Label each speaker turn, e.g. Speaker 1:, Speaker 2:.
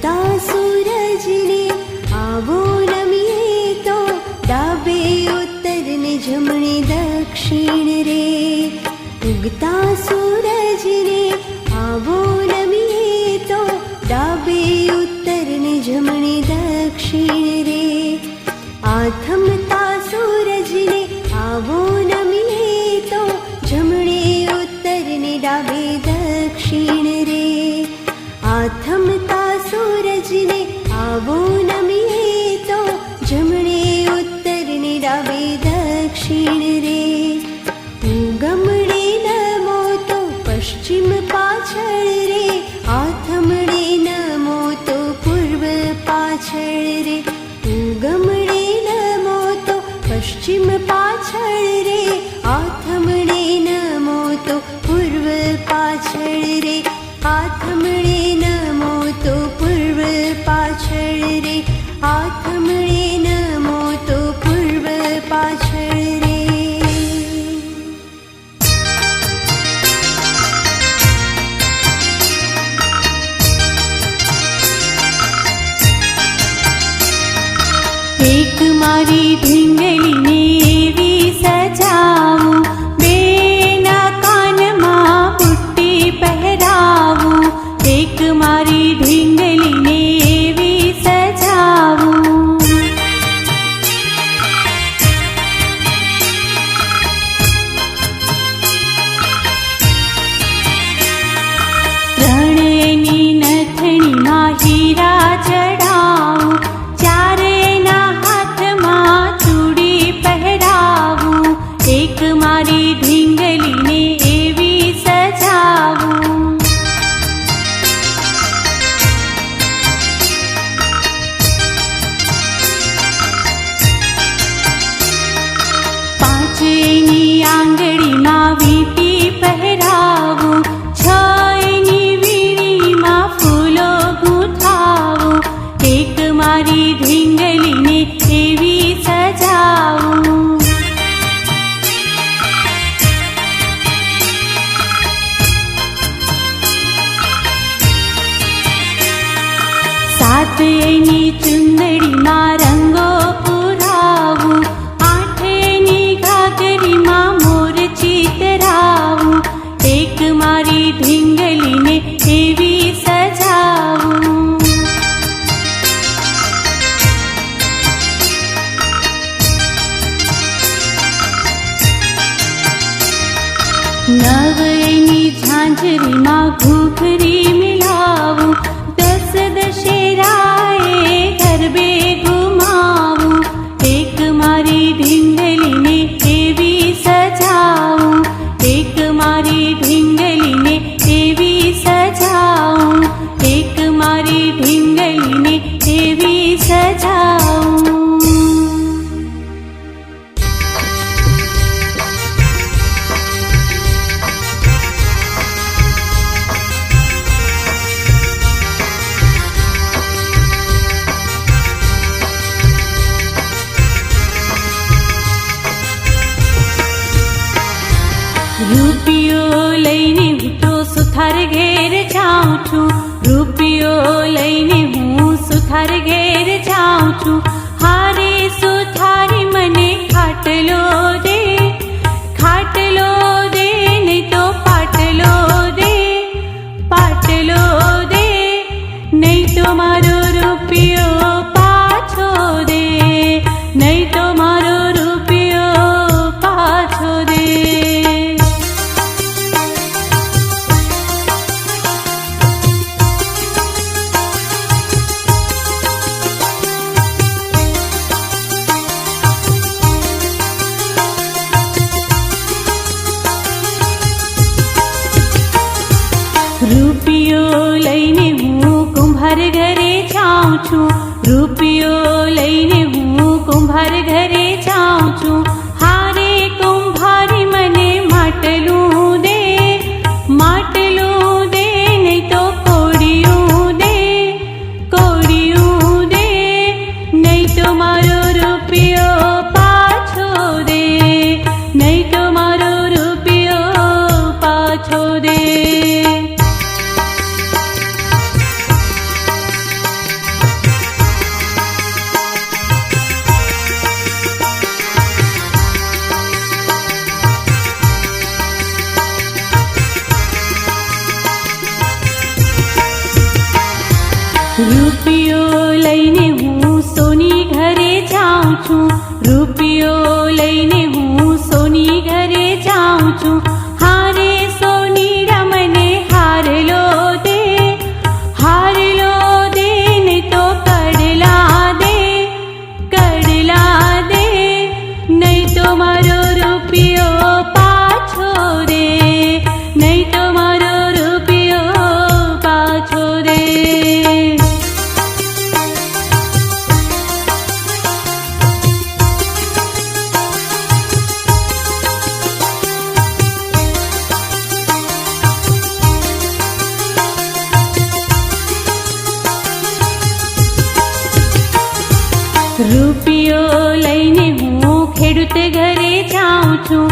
Speaker 1: 大雪。
Speaker 2: એક મારી ધીંગલી மாறி நீ நீ சுந்தரி સુથાર ઘેર જાઉં છું. રૂપિયો લઈને હું સુથાર ઘેર જાઉં છું. ઘરે જાઉં છું. રૂપિયો લઈને હું કુંભાર ઘરે રૂપિયો લઈને હું સોની ઘરે જાઉં છું. રૂપિયો લઈને જાઉં